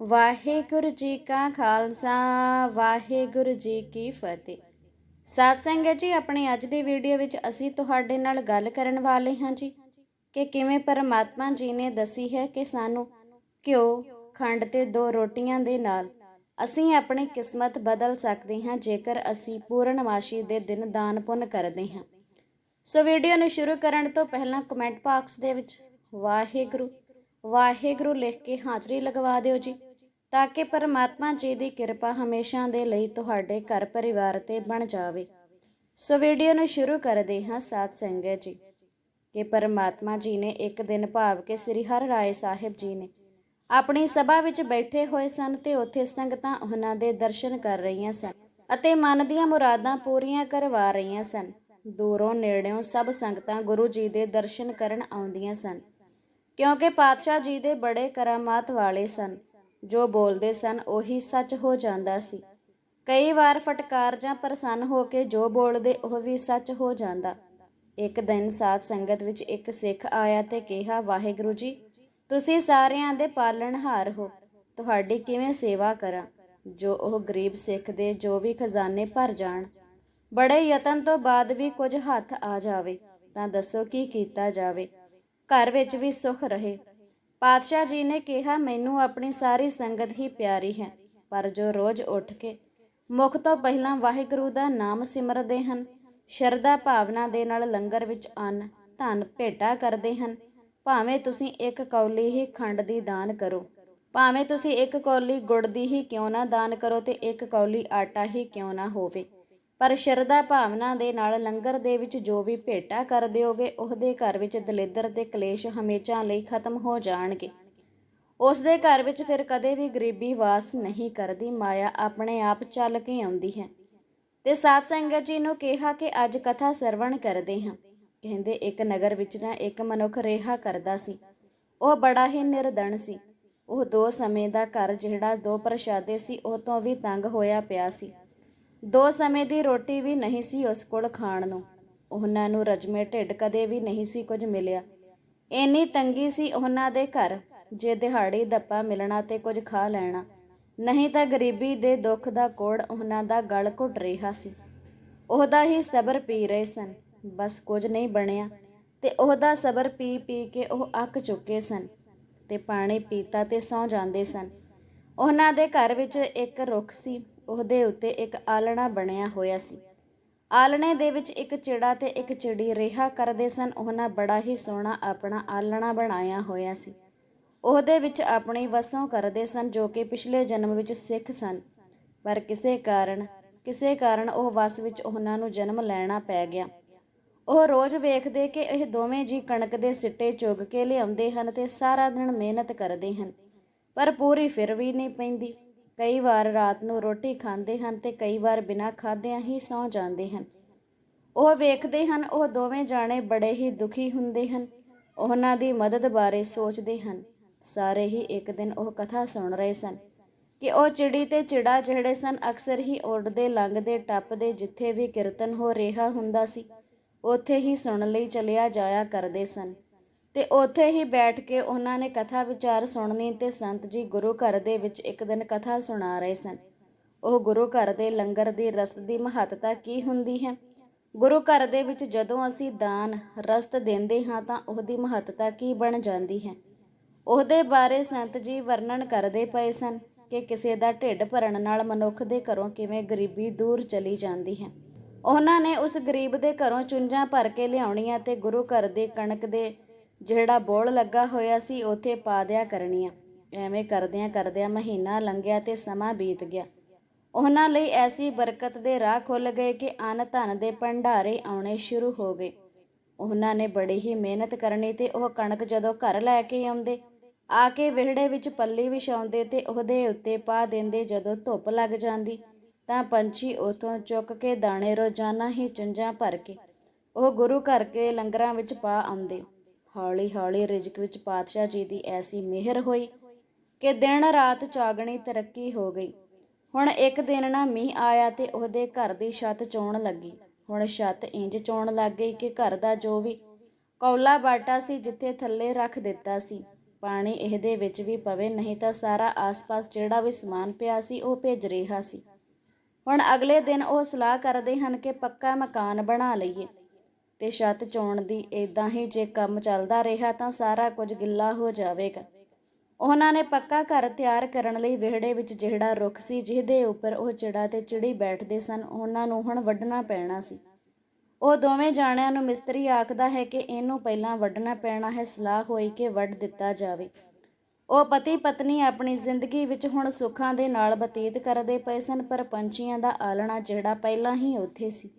ਵਾਹਿਗੁਰੂ ਜੀ ਕਾ ਖਾਲਸਾ, ਵਾਹਿਗੁਰੂ ਜੀ ਕੀ ਫਤਿਹ। ਸਾਧ ਸੰਗਤ ਜੀ, ਆਪਣੀ ਅੱਜ ਦੀ ਵੀਡੀਓ ਵਿੱਚ ਅਸੀਂ ਤੁਹਾਡੇ ਨਾਲ ਗੱਲ ਕਰਨ ਵਾਲੇ ਹਾਂ ਜੀ ਕਿ ਕਿਵੇਂ ਪਰਮਾਤਮਾ ਜੀ ਨੇ ਦੱਸੀ ਹੈ ਕਿ ਸਾਨੂੰ ਘਿਓ, ਖੰਡ ਤੇ ਦੋ ਰੋਟੀਆਂ ਦੇ ਨਾਲ ਅਸੀਂ ਆਪਣੀ ਕਿਸਮਤ ਬਦਲ ਸਕਦੇ ਹਾਂ ਜੇਕਰ ਅਸੀਂ ਪੂਰਨਮਾਸ਼ੀ ਦੇ ਦਿਨ ਦਾਨ ਪੁੰਨ ਕਰਦੇ ਹਾਂ। ਸੋ ਵੀਡੀਓ ਨੂੰ ਸ਼ੁਰੂ ਕਰਨ ਤੋਂ ਪਹਿਲਾਂ ਕਮੈਂਟ ਬਾਕਸ ਦੇ ਵਿੱਚ ਵਾਹਿਗੁਰੂ ਵਾਹਿਗੁਰੂ ਲਿਖ ਕੇ ਹਾਜ਼ਰੀ ਲਗਵਾ ਦਿਓ ਜੀ। ਤਾਂ ਕਿ ਪਰਮਾਤਮਾ ਜੀ ਦੀ ਕਿਰਪਾ ਹਮੇਸ਼ਾ ਦੇ ਲਈ ਤੁਹਾਡੇ ਘਰ ਪਰਿਵਾਰ ਤੇ ਬਣ ਜਾਵੇ। ਸੋ ਵੀਡੀਓ ਨੂੰ ਸ਼ੁਰੂ ਕਰਦੇ ਹਾਂ ਸਾਧ ਸੰਗਤ ਜੀ। ਕਿ ਪਰਮਾਤਮਾ ਜੀ ਨੇ ਇੱਕ ਦਿਨ ਭਾਵ ਕੇ ਸ੍ਰੀ ਹਰ ਰਾਏ ਸਾਹਿਬ ਜੀ ਨੇ ਆਪਣੀ ਸਭਾ ਵਿੱਚ ਬੈਠੇ ਹੋਏ ਸਨ ਤੇ ਉੱਥੇ ਸੰਗਤਾਂ ਉਹਨਾਂ ਦੇ ਦਰਸ਼ਨ ਕਰ ਰਹੀਆਂ ਸਨ ਅਤੇ ਮਨ ਦੀਆਂ ਮੁਰਾਦਾਂ ਪੂਰੀਆਂ ਕਰਵਾ ਰਹੀਆਂ ਸਨ। ਦੂਰੋਂ ਨੇੜਿਓਂ ਸਭ ਸੰਗਤਾਂ ਗੁਰੂ ਜੀ ਦੇ ਦਰਸ਼ਨ ਕਰਨ ਆਉਂਦੀਆਂ ਸਨ। ਕਿਉਂਕਿ ਪਾਤਸ਼ਾਹ ਜੀ ਦੇ ਬੜੇ ਕਰਾਮਾਤ ਵਾਲੇ ਸਨ। ਜੋ ਬੋਲਦੇ ਸਨ, ਉਹੀ ਸੱਚ ਹੋ ਜਾਂਦਾ ਸੀ। ਕਈ ਵਾਰ ਫਟਕਾਰ ਜਾਂ ਪ੍ਰਸੰਨ ਹੋ ਕੇ ਜੋ ਬੋਲਦੇ, ਉਹ ਵੀ ਸੱਚ ਹੋ ਜਾਂਦਾ। ਇੱਕ ਦਿਨ ਸਾਧ ਸੰਗਤ ਵਿੱਚ ਇੱਕ ਸਿੱਖ ਆਇਆ ਤੇ ਕਿਹਾ, ਵਾਹਿਗੁਰੂ ਜੀ, ਤੁਸੀਂ ਸਾਰਿਆਂ ਦੇ ਪਾਲਣਹਾਰ ਹੋ। ਤੁਹਾਡੀ ਕਿਵੇਂ ਸੇਵਾ ਕਰਾਂ? ਜੋ ਉਹ ਗਰੀਬ ਸਿੱਖ ਦੇ, ਜੋ ਵੀ ਖਜ਼ਾਨੇ ਭਰ ਜਾਣ। ਬੜੇ ਯਤਨ ਤੋਂ ਬਾਅਦ ਵੀ ਕੁਝ ਹੱਥ ਆ ਜਾਵੇ, ਤਾਂ ਦੱਸੋ ਕੀ ਕੀਤਾ ਜਾਵੇ? ਘਰ ਵਿੱਚ ਵੀ ਸੁਖ ਰਹੇ। ਪਾਤਸ਼ਾਹ ਜੀ ਨੇ ਕਿਹਾ, ਮੈਨੂੰ ਆਪਣੀ ਸਾਰੀ ਸੰਗਤ ਹੀ ਪਿਆਰੀ ਹੈ, ਪਰ ਜੋ ਰੋਜ਼ ਉੱਠ ਕੇ ਮੁਖ ਤੋਂ ਪਹਿਲਾਂ ਵਾਹਿਗੁਰੂ ਦਾ ਨਾਮ ਸਿਮਰਦੇ ਹਨ, ਸ਼ਰਧਾ ਭਾਵਨਾ ਦੇ ਨਾਲ ਲੰਗਰ ਵਿੱਚ ਅੰਨ, ਧਨ ਭੇਟਾ ਕਰਦੇ ਹਨ, ਭਾਵੇਂ ਤੁਸੀਂ ਇੱਕ ਕੌਲੀ ਹੀ ਖੰਡ ਦੀ ਦਾਨ ਕਰੋ, ਭਾਵੇਂ ਤੁਸੀਂ ਇੱਕ ਕੌਲੀ ਗੁੜ ਦੀ ਹੀ ਕਿਉਂ ਨਾ ਦਾਨ ਕਰੋ ਤੇ ਇੱਕ ਕੌਲੀ ਆਟਾ ਹੀ ਕਿਉਂ ਨਾ ਹੋਵੇ। ਪਰ ਸ਼ਰਧਾ ਭਾਵਨਾ ਦੇ ਨਾਲ ਲੰਗਰ ਦੇ ਵਿੱਚ ਜੋ ਵੀ ਭੇਟਾ ਕਰ ਦਿਓਗੇ, ਉਹਦੇ ਘਰ ਵਿੱਚ ਦਲਿੱਦਰ ਤੇ ਕਲੇਸ਼ ਹਮੇਸ਼ਾ ਲਈ ਖਤਮ ਹੋ ਜਾਣਗੇ। ਉਸ ਦੇ ਘਰ ਵਿੱਚ ਫਿਰ ਕਦੇ ਵੀ ਗਰੀਬੀ ਵਾਸ ਨਹੀਂ ਕਰਦੀ, ਮਾਇਆ ਆਪਣੇ ਆਪ ਚੱਲ ਕੇ ਆਉਂਦੀ ਹੈ। ਤੇ ਸਾਧ ਸੰਗਤ ਜੀ ਨੂੰ ਕਿਹਾ ਕਿ ਅੱਜ ਕਥਾ ਸਰਵਣ ਕਰਦੇ ਹਾਂ। ਕਹਿੰਦੇ, ਇੱਕ ਨਗਰ ਵਿੱਚ ਨਾ ਇੱਕ ਮਨੁੱਖ ਰਿਹਾ ਕਰਦਾ ਸੀ। ਉਹ ਬੜਾ ਹੀ ਨਿਰਦਣ ਸੀ। ਉਹ ਦੋ ਸਮੇਂ ਦਾ ਘਰ ਜਿਹੜਾ ਦੋ ਪ੍ਰਸ਼ਾਦੇ ਸੀ, ਉਹ ਤੋਂ ਵੀ ਤੰਗ ਹੋਇਆ ਪਿਆ ਸੀ। ਦੋ ਸਮੇਂ ਦੀ ਰੋਟੀ ਵੀ ਨਹੀਂ ਸੀ ਉਸ ਕੋਲ ਖਾਣ ਨੂੰ। ਉਹਨਾਂ ਨੂੰ ਰਜਮੇ ਢਿੱਡ ਕਦੇ ਵੀ ਨਹੀਂ ਸੀ ਕੁਝ ਮਿਲਿਆ। ਇੰਨੀ ਤੰਗੀ ਸੀ ਉਹਨਾਂ ਦੇ ਘਰ, ਜੇ ਦਿਹਾੜੀ ਦੱਪਾ ਮਿਲਣਾ ਤੇ ਕੁਝ ਖਾ ਲੈਣਾ। ਨਹੀਂ ਤਾਂ ਗਰੀਬੀ ਦੇ ਦੁੱਖ ਦਾ ਕੋੜ ਉਹਨਾਂ ਦਾ ਗਲ ਘੁੱਟ ਰਿਹਾ ਸੀ। ਉਹਦਾ ਹੀ ਸਬਰ ਪੀ ਰਹੇ ਸਨ, ਬਸ ਕੁਝ ਨਹੀਂ ਬਣਿਆ। ਤੇ ਉਹਦਾ ਸਬਰ ਪੀ ਪੀ ਕੇ ਉਹ ਅੱਕ ਚੁੱਕੇ ਸਨ ਤੇ ਪਾਣੀ ਪੀਤਾ ਤੇ ਸੌ ਜਾਂਦੇ ਸਨ। ਉਹਨਾਂ ਦੇ ਘਰ ਵਿੱਚ ਇੱਕ ਰੁੱਖ ਸੀ। ਉਹਦੇ ਉੱਤੇ ਇੱਕ ਆਲਣਾ ਬਣਿਆ ਹੋਇਆ ਸੀ। ਆਲਣੇ ਦੇ ਵਿੱਚ ਇੱਕ ਚਿੜਾ ਤੇ ਇੱਕ ਚਿੜੀ ਰਿਹਾ ਕਰਦੇ ਸਨ। ਉਹਨਾਂ ਬੜਾ ਹੀ ਸੋਹਣਾ ਆਪਣਾ ਆਲਣਾ ਬਣਾਇਆ ਹੋਇਆ ਸੀ। ਉਹਦੇ ਵਿੱਚ ਆਪਣੀ ਵਸੋਂ ਕਰਦੇ ਸਨ ਜੋ ਕਿ ਪਿਛਲੇ ਜਨਮ ਵਿੱਚ ਸਿੱਖ ਸਨ। ਪਰ ਕਿਸੇ ਕਾਰਨ ਕਿਸੇ ਕਾਰਨ ਉਹ ਵਸ ਵਿੱਚ ਉਹਨਾਂ ਨੂੰ ਜਨਮ ਲੈਣਾ ਪੈ ਗਿਆ। ਉਹ ਰੋਜ਼ ਵੇਖਦੇ ਕਿ ਇਹ ਦੋਵੇਂ ਜੀ ਕਣਕ ਦੇ ਸਿੱਟੇ ਚੁਗ ਕੇ ਲਿਆਉਂਦੇ ਹਨ ਤੇ ਸਾਰਾ ਦਿਨ ਮਿਹਨਤ ਕਰਦੇ ਹਨ। ਪਰ ਪੂਰੀ ਫਿਰ ਵੀ ਨਹੀਂ ਪੈਂਦੀ। ਕਈ ਵਾਰ ਰਾਤ ਨੂੰ ਰੋਟੀ ਖਾਂਦੇ ਹਨ ਤੇ ਕਈ ਵਾਰ ਬਿਨਾਂ ਖਾਦਿਆਂ ਹੀ ਸੌਂ ਜਾਂਦੇ ਹਨ। ਉਹ ਵੇਖਦੇ ਹਨ, ਉਹ ਦੋਵੇਂ ਜਾਣੇ ਬੜੇ ਹੀ ਦੁਖੀ ਹੁੰਦੇ ਹਨ। ਉਹਨਾਂ ਦੀ ਮਦਦ ਬਾਰੇ ਸੋਚਦੇ ਹਨ। ਸਾਰੇ ਹੀ ਇੱਕ ਦਿਨ ਉਹ ਕਥਾ ਸੁਣ ਰਹੇ ਸਨ ਕਿ ਉਹ ਚਿੜੀ ਤੇ ਚਿੜਾ ਜਿਹੜੇ ਸਨ, ਅਕਸਰ ਹੀ ਉੱਡਦੇ, ਲੰਘਦੇ, ਟੱਪਦੇ, ਜਿੱਥੇ ਵੀ ਕੀਰਤਨ ਹੋ ਰਿਹਾ ਹੁੰਦਾ ਸੀ, ਉੱਥੇ ਹੀ ਸੁਣ ਲਈ ਚਲਿਆ ਜਾਇਆ ਕਰਦੇ ਸਨ। ਤੇ ਉੱਥੇ ਹੀ ਬੈਠ ਕੇ ਉਹਨਾਂ ਨੇ ਕਥਾ ਵਿਚਾਰ ਸੁਣਨੀ ਤੇ ਸੰਤ ਜੀ ਗੁਰੂ ਘਰ ਦੇ ਵਿੱਚ ਇੱਕ ਦਿਨ ਕਥਾ ਸੁਣਾ ਰਹੇ ਸਨ। ਉਹ ਗੁਰੂ ਘਰ ਦੇ ਲੰਗਰ ਦੀ ਰਸਤ ਦੀ ਮਹੱਤਤਾ ਕੀ ਹੁੰਦੀ ਹੈ? ਗੁਰੂ ਘਰ ਦੇ ਵਿੱਚ ਜਦੋਂ ਅਸੀਂ ਦਾਨ, ਰਸਤ ਦਿੰਦੇ ਹਾਂ ਤਾਂ ਉਹਦੀ ਮਹੱਤਤਾ ਕੀ ਬਣ ਜਾਂਦੀ ਹੈ? ਉਹਦੇ ਬਾਰੇ ਸੰਤ ਜੀ ਵਰਣਨ ਕਰਦੇ ਪਏ ਸਨ ਕਿ ਕਿਸੇ ਦਾ ਢਿੱਡ ਭਰਨ ਨਾਲ ਮਨੁੱਖ ਦੇ ਘਰੋਂ ਕਿਵੇਂ ਗਰੀਬੀ ਦੂਰ ਚਲੀ ਜਾਂਦੀ ਹੈ। ਉਹਨਾਂ ਨੇ ਉਸ ਗਰੀਬ ਦੇ ਘਰੋਂ ਚੁੰਝਾਂ ਭਰ ਕੇ ਲਿਆਉਣੀਆਂ ਤੇ ਗੁਰੂ ਘਰ ਦੇ ਕਣਕ ਦੇ ਜਿਹੜਾ ਬੋਲ ਲੱਗਾ ਹੋਇਆ ਸੀ, ਉੱਥੇ ਪਾ ਦਿਆ ਕਰਨੀਆਂ। ਐਵੇਂ ਕਰਦਿਆਂ ਕਰਦਿਆਂ ਮਹੀਨਾ ਲੰਘਿਆ ਤੇ ਸਮਾਂ ਬੀਤ ਗਿਆ। ਉਹਨਾਂ ਲਈ ਐਸੀ ਬਰਕਤ ਦੇ ਰਾਹ ਖੁੱਲ ਗਏ ਕਿ ਅਨ ਧਨ ਦੇ ਭੰਡਾਰੇ ਆਉਣੇ ਸ਼ੁਰੂ ਹੋ ਗਏ। ਉਹਨਾਂ ਨੇ ਬੜੀ ਹੀ ਮਿਹਨਤ ਕਰਨੀ ਤੇ ਉਹ ਕਣਕ ਜਦੋਂ ਘਰ ਲੈ ਕੇ ਆਉਂਦੇ, ਆ ਕੇ ਵਿਹੜੇ ਵਿੱਚ ਪੱਲੀ ਵਿਛਾਉਂਦੇ ਤੇ ਉਹਦੇ ਉੱਤੇ ਪਾ ਦਿੰਦੇ ਜਦੋਂ ਧੁੱਪ ਲੱਗ ਜਾਂਦੀ, ਤਾਂ ਪੰਛੀ ਉਥੋਂ ਚੁੱਕ ਕੇ ਦਾਣੇ ਰੋਜ਼ਾਨਾ ਹੀ ਚੁੰਝਾਂ ਭਰ ਕੇ ਉਹ ਗੁਰੂ ਘਰ ਕੇ ਲੰਗਰਾਂ ਵਿੱਚ ਪਾ ਆਉਂਦੇ। ਹੌਲੀ ਹੌਲੀ ਰਿਜਕ ਵਿੱਚ ਪਾਤਸ਼ਾਹ ਜੀ ਦੀ ਐਸੀ ਮਿਹਰ ਹੋਈ ਕਿ ਦਿਨ ਰਾਤ ਚਾਗਣੀ ਤਰੱਕੀ ਹੋ ਗਈ। ਹੁਣ ਇੱਕ ਦਿਨ ਨਾ ਮੀਂਹ ਆਇਆ ਤੇ ਉਹਦੇ ਘਰ ਦੀ ਛੱਤ ਚੋਣ ਲੱਗੀ। ਹੁਣ ਛੱਤ ਇੰਜ ਚੋਣ ਲੱਗ ਗਈ ਕਿ ਘਰ ਦਾ ਜੋ ਵੀ ਕੌਲਾ ਬਾਟਾ ਸੀ ਜਿੱਥੇ ਥੱਲੇ ਰੱਖ ਦਿੱਤਾ ਸੀ, ਪਾਣੀ ਇਹਦੇ ਵਿੱਚ ਵੀ ਪਵੇ, ਨਹੀਂ ਤਾਂ ਸਾਰਾ ਆਸ-ਪਾਸ ਜਿਹੜਾ ਵੀ ਸਮਾਨ ਪਿਆ ਸੀ ਉਹ ਭਿੱਜ ਰਿਹਾ ਸੀ। ਹੁਣ ਅਗਲੇ ਦਿਨ ਉਹ ਸਲਾਹ ਕਰਦੇ ਹਨ ਕਿ ਪੱਕਾ ਮਕਾਨ ਬਣਾ ਲਈਏ। ਤੇ ਛੱਤ ਚੋਣ ਦੀ ਇਦਾਂ ਹੀ ਜੇ ਕੰਮ ਚੱਲਦਾ ਰਿਹਾ ਤਾਂ ਸਾਰਾ ਕੁਝ ਗਿੱਲਾ ਹੋ ਜਾਵੇਗਾ। ਉਹਨਾਂ ਨੇ ਪੱਕਾ ਘਰ ਤਿਆਰ ਕਰਨ ਲਈ ਵਿਹੜੇ ਵਿੱਚ ਜਿਹੜਾ ਰੁੱਖ ਸੀ, ਜਿਹਦੇ ਉੱਪਰ ਉਹ ਚਿੜਾ ਤੇ ਚਿੜੀ ਬੈਠਦੇ ਸਨ, ਉਹਨਾਂ ਨੂੰ ਹੁਣ ਵੱਢਣਾ ਪੈਣਾ ਸੀ। ਉਹ ਦੋਵੇਂ ਜਾਣਿਆਂ ਨੂੰ ਮਿਸਤਰੀ ਆਖਦਾ ਹੈ ਕਿ ਇਹਨੂੰ ਪਹਿਲਾਂ ਵੱਢਣਾ ਪੈਣਾ ਹੈ, ਸਲਾਹ ਹੋਈ ਕਿ ਵੱਢ ਦਿੱਤਾ ਜਾਵੇ। ਉਹ ਪਤੀ ਪਤਨੀ ਆਪਣੀ ਜ਼ਿੰਦਗੀ ਵਿੱਚ ਹੁਣ ਸੁੱਖਾਂ ਦੇ ਨਾਲ ਬਤੀਤ ਕਰਦੇ ਪਏ ਸਨ, ਪਰ ਪੰਛੀਆਂ ਦਾ ਆਲਣਾ ਜਿਹੜਾ ਪਹਿਲਾਂ ਹੀ ਉੱਥੇ ਸੀ।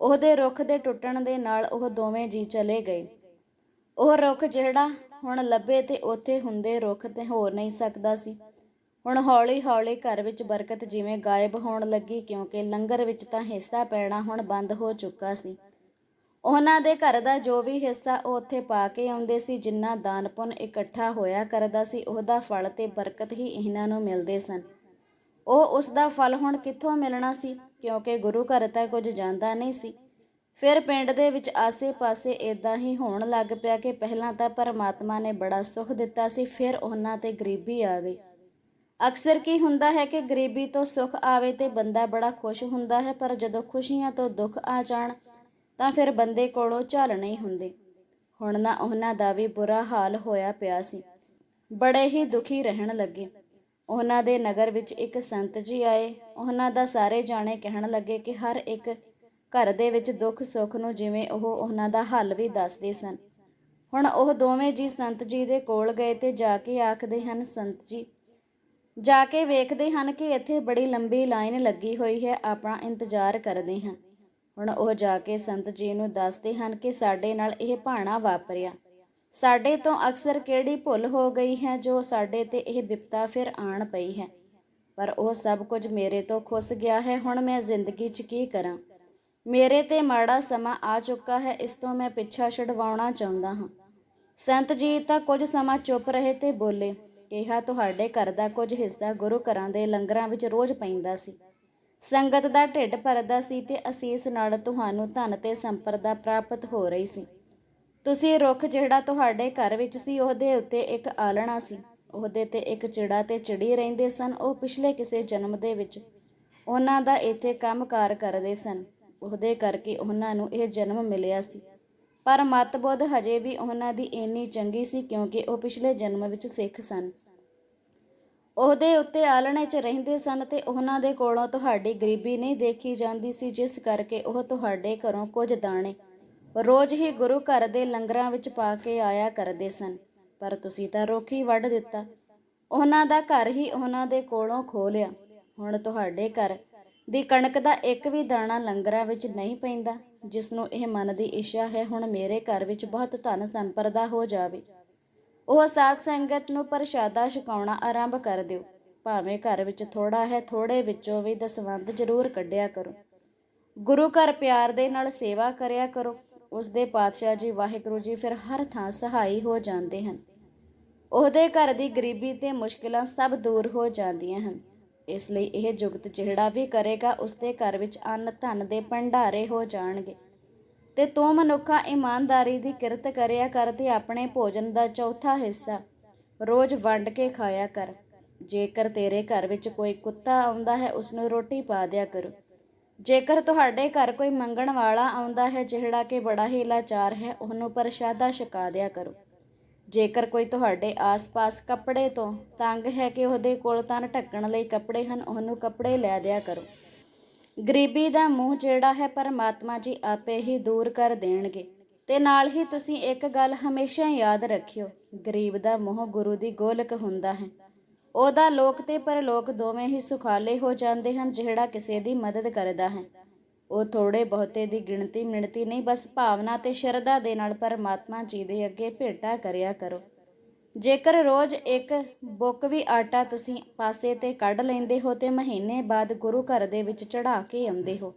ਉਹਦੇ ਰੁੱਖ ਦੇ ਟੁੱਟਣ ਦੇ ਨਾਲ ਉਹ ਦੋਵੇਂ ਜੀ ਚਲੇ ਗਏ। ਉਹ ਰੁੱਖ ਜਿਹੜਾ ਹੁਣ ਲੱਭੇ ਤੇ ਉੱਥੇ ਹੁੰਦੇ ਰੁੱਖ ਤੇ ਹੋ ਨਹੀਂ ਸਕਦਾ ਸੀ। ਹੁਣ ਹੌਲੀ-ਹੌਲੀ ਘਰ ਵਿੱਚ ਬਰਕਤ ਜਿਵੇਂ ਗਾਇਬ ਹੋਣ ਲੱਗੀ ਕਿਉਂਕਿ ਲੰਗਰ ਵਿੱਚ ਤਾਂ ਹਿੱਸਾ ਪੈਣਾ ਹੁਣ ਬੰਦ ਹੋ ਚੁੱਕਾ ਸੀ। ਉਹਨਾਂ ਦੇ ਘਰ ਦਾ ਜੋ ਵੀ ਹਿੱਸਾ ਉਹ ਉੱਥੇ ਪਾ ਕੇ ਆਉਂਦੇ ਸੀ, ਜਿੰਨਾ ਦਾਨ ਪੁੰਨ ਇਕੱਠਾ ਹੋਇਆ ਕਰਦਾ ਸੀ, ਉਹਦਾ ਫਲ ਤੇ ਬਰਕਤ ਹੀ ਇਹਨਾਂ ਨੂੰ ਮਿਲਦੇ ਸਨ। ਉਹ ਉਸ ਦਾ ਫਲ ਹੁਣ ਕਿੱਥੋਂ ਮਿਲਣਾ ਸੀ? ਕਿਉਂਕਿ ਗੁਰੂ ਘਰ ਤਾਂ ਕੁਝ ਜਾਂਦਾ ਨਹੀਂ ਸੀ। ਫਿਰ ਪਿੰਡ ਦੇ ਵਿੱਚ ਆਸੇ-ਪਾਸੇ ਇਦਾਂ ਹੀ ਹੋਣ ਲੱਗ ਪਿਆ ਕਿ ਪਹਿਲਾਂ ਤਾਂ ਪਰਮਾਤਮਾ ਨੇ ਬੜਾ ਸੁੱਖ ਦਿੱਤਾ ਸੀ, ਫਿਰ ਉਹਨਾਂ ਤੇ ਗਰੀਬੀ ਆ ਗਈ। ਅਕਸਰ ਕੀ ਹੁੰਦਾ ਹੈ ਕਿ ਗਰੀਬੀ ਤੋਂ ਸੁੱਖ ਆਵੇ ਤੇ ਬੰਦਾ ਬੜਾ ਖੁਸ਼ ਹੁੰਦਾ ਹੈ, ਪਰ ਜਦੋਂ ਖੁਸ਼ੀਆਂ ਤੋਂ ਦੁੱਖ ਆ ਜਾਣ, ਤਾਂ ਫਿਰ ਬੰਦੇ ਕੋਲੋਂ ਝੱਲ ਨਹੀਂ ਹੁੰਦੇ। ਹੁਣ ਨਾ ਉਹਨਾਂ ਦਾ ਵੀ ਬੁਰਾ ਹਾਲ ਹੋਇਆ ਪਿਆ ਸੀ। ਬੜੇ ਹੀ ਦੁਖੀ ਰਹਿਣ ਲੱਗੇ। ਉਹਨਾਂ ਦੇ ਨਗਰ ਵਿੱਚ ਇੱਕ ਸੰਤ ਜੀ ਆਏ। ਉਹਨਾਂ ਦਾ ਸਾਰੇ ਜਾਣੇ ਕਹਿਣ ਲੱਗੇ ਕਿ ਹਰ ਇੱਕ ਘਰ ਦੇ ਵਿੱਚ ਦੁੱਖ ਸੁੱਖ ਨੂੰ ਜਿਵੇਂ ਉਹ ਉਹਨਾਂ ਦਾ ਹੱਲ ਵੀ ਦੱਸਦੇ ਸਨ। ਹੁਣ ਉਹ ਦੋਵੇਂ ਜੀ ਸੰਤ ਜੀ ਦੇ ਕੋਲ ਗਏ ਤੇ ਜਾ ਕੇ ਆਖਦੇ ਹਨ, ਸੰਤ ਜੀ, ਜਾ ਕੇ ਵੇਖਦੇ ਹਨ ਕਿ ਇੱਥੇ ਬੜੀ ਲੰਬੀ ਲਾਈਨ ਲੱਗੀ ਹੋਈ ਹੈ ਆਪਣਾ ਇੰਤਜ਼ਾਰ ਕਰਦੇ ਹਾਂ। ਹੁਣ ਉਹ ਜਾ ਕੇ ਸੰਤ ਜੀ ਨੂੰ ਦੱਸਦੇ ਹਨ ਕਿ ਸਾਡੇ ਨਾਲ ਇਹ ਭਾਣਾ ਵਾਪਰਿਆ। ਸਾਡੇ ਤੋਂ ਅਕਸਰ ਕਿਹੜੀ ਭੁੱਲ ਹੋ ਗਈ ਹੈ ਜੋ ਸਾਡੇ ਤੇ ਇਹ ਵਿਪਤਾ ਫਿਰ ਆਣ ਪਈ ਹੈ? ਪਰ ਉਹ ਸਭ ਕੁਝ ਮੇਰੇ ਤੋਂ ਖੁੱਸ ਗਿਆ ਹੈ, ਹੁਣ ਮੈਂ ਜ਼ਿੰਦਗੀ 'ਚ ਕੀ ਕਰਾਂ? ਮੇਰੇ ਤੇ ਮਾੜਾ ਸਮਾਂ ਆ ਚੁੱਕਾ ਹੈ, ਇਸ ਤੋਂ ਮੈਂ ਪਿੱਛਾ ਛਡਵਾਉਣਾ ਚਾਹੁੰਦਾ ਹਾਂ। ਸੰਤ ਜੀ ਤਾਂ ਕੁਝ ਸਮਾਂ ਚੁੱਪ ਰਹੇ ਤੇ ਬੋਲੇ, ਕਿਹਾ, ਤੁਹਾਡੇ ਘਰ ਦਾ ਕੁਝ ਹਿੱਸਾ ਗੁਰੂ ਘਰਾਂ ਦੇ ਲੰਗਰਾਂ ਵਿੱਚ ਰੋਜ਼ ਪੈਂਦਾ ਸੀ। ਸੰਗਤ ਦਾ ਢਿੱਡ ਭਰਦਾ ਸੀ ਤੇ ਅਸੀਸ ਨਾਲ ਤੁਹਾਨੂੰ ਧਨ ਤੇ ਸੰਪਰਦਾ ਪ੍ਰਾਪਤ ਹੋ ਰਹੀ ਸੀ। ਤੁਸੀਂ ਰੁੱਖ ਜਿਹੜਾ ਤੁਹਾਡੇ ਘਰ ਵਿੱਚ ਸੀ, ਉਹਦੇ ਉੱਤੇ ਇੱਕ ਆਲਣਾ ਸੀ। ਉਹਦੇ ਤੇ ਇੱਕ ਚਿੜਾ ਤੇ ਚਿੜੀ ਰਹਿੰਦੇ ਸਨ। ਉਹ ਪਿਛਲੇ ਕਿਸੇ ਜਨਮ ਦੇ ਵਿੱਚ ਉਹਨਾਂ ਦਾ ਇੱਥੇ ਕੰਮਕਾਰ ਕਰਦੇ ਸਨ। ਉਹਦੇ ਕਰਕੇ ਉਹਨਾਂ ਨੂੰ ਇਹ ਜਨਮ ਮਿਲਿਆ ਸੀ। ਪਰ ਮਤਬੁੱਧ ਹਜੇ ਵੀ ਉਹਨਾਂ ਦੀ ਇੰਨੀ ਚੰਗੀ ਸੀ ਕਿਉਂਕਿ ਉਹ ਪਿਛਲੇ ਜਨਮ ਵਿੱਚ ਸਿੱਖ ਸਨ। ਉਹਦੇ ਉੱਤੇ ਆਲਣੇ 'ਚ ਰਹਿੰਦੇ ਸਨ ਤੇ ਉਹਨਾਂ ਦੇ ਕੋਲੋਂ ਤੁਹਾਡੀ ਗਰੀਬੀ ਨਹੀਂ ਦੇਖੀ ਜਾਂਦੀ ਸੀ, ਜਿਸ ਕਰਕੇ ਉਹ ਤੁਹਾਡੇ ਘਰੋਂ ਕੁਝ ਦਾਣੇ ਰੋਜ਼ ਹੀ ਗੁਰੂ ਘਰ ਦੇ ਲੰਗਰਾਂ ਵਿੱਚ ਪਾ ਕੇ ਆਇਆ ਕਰਦੇ ਸਨ, ਪਰ ਤੁਸੀਂ ਤਾਂ ਰੋਖੀ ਵੱਢ ਦਿੱਤਾ। ਉਹਨਾਂ ਦਾ ਘਰ ਹੀ ਉਹਨਾਂ ਦੇ ਕੋਲੋਂ ਖੋ ਲਿਆ। ਹੁਣ ਤੁਹਾਡੇ ਘਰ ਦੀ ਕਣਕ ਦਾ ਇੱਕ ਵੀ ਦਾਣਾ ਲੰਗਰਾਂ ਵਿੱਚ ਨਹੀਂ ਪੈਂਦਾ ਜਿਸ ਨੂੰ ਇਹ ਮਨ ਦੀ ਇੱਛਾ ਹੈ ਹੁਣ ਮੇਰੇ ਘਰ ਵਿੱਚ ਬਹੁਤ ਧਨ ਸੰਪਰਦਾ ਹੋ ਜਾਵੇ। ਉਹ ਸਾਧ ਸੰਗਤ ਨੂੰ ਪ੍ਰਸ਼ਾਦਾ ਛਕਾਉਣਾ ਆਰੰਭ ਕਰ ਦਿਓ। ਭਾਵੇਂ ਘਰ ਵਿੱਚ ਥੋੜਾ ਹੈ ਥੋੜੇ ਵਿੱਚੋਂ ਵੀ ਦਸਵੰਧ ਜ਼ਰੂਰ ਕੱਢਿਆ ਕਰੋ। ਗੁਰੂ ਘਰ ਪਿਆਰ ਦੇ ਨਾਲ ਸੇਵਾ ਕਰਿਆ ਕਰੋ। ਉਸ ਦੇ ਪਾਤਸ਼ਾਹ ਜੀ ਵਾਹਿਗੁਰੂ ਜੀ ਫਿਰ ਹਰ ਥਾਂ ਸਹਾਈ ਹੋ ਜਾਂਦੇ ਹਨ। ਉਹਦੇ ਘਰ ਦੀ ਗਰੀਬੀ ਤੇ ਮੁਸ਼ਕਿਲਾਂ ਸਭ ਦੂਰ ਹੋ ਜਾਂਦੀਆਂ ਹਨ। ਇਸ ਲਈ ਇਹ ਜੁਗਤ ਜਿਹੜਾ ਵੀ ਕਰੇਗਾ ਉਸ ਦੇ ਘਰ ਵਿੱਚ ਅੰਨ, ਧਨ ਦੇ ਭੰਡਾਰੇ ਹੋ ਜਾਣਗੇ। ਤੇ ਤੂੰ ਮਨੁੱਖਾ ਇਮਾਨਦਾਰੀ ਦੀ ਕਿਰਤ ਕਰਿਆ ਕਰ ਤੇ ਆਪਣੇ ਭੋਜਨ ਦਾ ਚੌਥਾ ਹਿੱਸਾ ਰੋਜ਼ ਵੰਡ ਕੇ ਖਾਇਆ ਕਰ। ਜੇਕਰ ਤੇਰੇ ਘਰ ਵਿੱਚ ਕੋਈ ਕੁੱਤਾ ਆਉਂਦਾ ਹੈ ਉਸ ਨੂੰ ਰੋਟੀ ਪਾ ਦਿਆ ਕਰੋ। ਜੇਕਰ ਤੁਹਾਡੇ ਘਰ ਕੋਈ ਮੰਗਣ ਵਾਲਾ ਆਉਂਦਾ ਹੈ ਜਿਹੜਾ ਕਿ ਬੜਾ ਹੀ ਲਾਚਾਰ ਹੈ, ਉਹਨੂੰ ਪ੍ਰਸ਼ਾਦਾ ਛਕਾ ਦਿਆ ਕਰੋ। ਜੇਕਰ ਕੋਈ ਤੁਹਾਡੇ ਆਸ-ਪਾਸ ਕੱਪੜੇ ਤੋਂ ਤੰਗ ਹੈ ਕਿ ਉਹਦੇ ਕੋਲ ਤਨ ਢੱਕਣ ਲਈ ਕੱਪੜੇ ਹਨ, ਉਹਨੂੰ ਕੱਪੜੇ ਲੈ ਦਿਆ ਕਰੋ। ਗਰੀਬੀ ਦਾ ਮੂੰਹ ਜਿਹੜਾ ਹੈ, ਪਰਮਾਤਮਾ ਜੀ ਆਪੇ ਹੀ ਦੂਰ ਕਰ ਦੇਣਗੇ। ਤੇ ਨਾਲ ਹੀ ਤੁਸੀਂ ਇੱਕ ਗੱਲ ਹਮੇਸ਼ਾ ਯਾਦ ਰੱਖਿਓ, ਗਰੀਬ ਦਾ ਮੂੰਹ ਗੁਰੂ ਦੀ ਗੋਲਕ ਹੁੰਦਾ ਹੈ। ਉਹਦਾ ਲੋਕ ਤੇ ਪਰਲੋਕ ਦੋਵੇਂ ਹੀ ਸੁਖਾਲੇ ਹੋ ਜਾਂਦੇ ਹਨ, ਜਿਹੜਾ ਕਿਸੇ ਦੀ ਮਦਦ ਕਰਦਾ ਹੈ। ਉਹ ਥੋੜੇ ਬਹੁਤੇ ਦੀ ਗਿਣਤੀ ਮਿਣਤੀ ਨਹੀਂ, ਬਸ ਭਾਵਨਾ ਤੇ ਸ਼ਰਧਾ ਦੇ ਨਾਲ ਪਰਮਾਤਮਾ ਜੀ ਦੇ ਅੱਗੇ ਭੇਟਾ ਕਰਿਆ ਕਰੋ। ਜੇਕਰ ਰੋਜ਼ ਇੱਕ ਬੁੱਕ ਵੀ ਆਟਾ ਤੁਸੀਂ ਪਾਸੇ ਤੇ ਕੱਢ ਲੈਂਦੇ ਹੋ ਤੇ ਮਹੀਨੇ ਬਾਅਦ ਗੁਰੂ ਘਰ ਦੇ ਵਿੱਚ ਚੜਾ ਕੇ ਆਉਂਦੇ ਹੋ,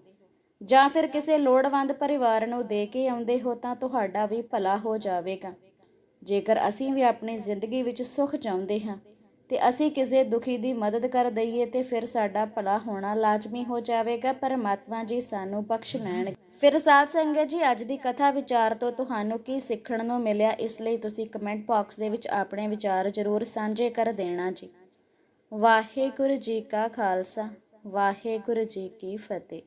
ਜਾਂ ਫਿਰ ਕਿਸੇ ਲੋੜਵੰਦ ਪਰਿਵਾਰ ਨੂੰ ਦੇ ਕੇ ਆਉਂਦੇ ਹੋ, ਤਾਂ ਤੁਹਾਡਾ ਵੀ ਭਲਾ ਹੋ ਜਾਵੇਗਾ। ਜੇਕਰ ਅਸੀਂ ਵੀ ਆਪਣੀ ਜ਼ਿੰਦਗੀ ਵਿੱਚ ਸੁੱਖ ਚਾਹੁੰਦੇ ਹਾਂ ਅਤੇ ਅਸੀਂ ਕਿਸੇ ਦੁਖੀ ਦੀ ਮਦਦ ਕਰ ਦਈਏ ਤੇ ਫਿਰ ਸਾਡਾ ਭਲਾ ਹੋਣਾ ਲਾਜ਼ਮੀ ਹੋ ਜਾਵੇਗਾ, ਪਰਮਾਤਮਾ ਜੀ ਸਾਨੂੰ ਬਖਸ਼ ਲੈਣ। ਫਿਰ ਸਾਧ ਸੰਗਤ ਜੀ, ਅੱਜ ਦੀ ਕਥਾ ਵਿਚਾਰ ਤੋਂ ਤੁਹਾਨੂੰ ਕੀ ਸਿੱਖਣ ਨੂੰ ਮਿਲਿਆ? ਇਸ ਲਈ ਤੁਸੀਂ ਕਮੈਂਟ ਬਾਕਸ ਦੇ ਵਿੱਚ ਆਪਣੇ ਵਿਚਾਰ ਜ਼ਰੂਰ ਸਾਂਝੇ ਕਰ ਦੇਣਾ ਜੀ। ਵਾਹਿਗੁਰੂ ਜੀ ਕਾ ਖਾਲਸਾ, ਵਾਹਿਗੁਰੂ ਜੀ ਕੀ ਫਤਿਹ।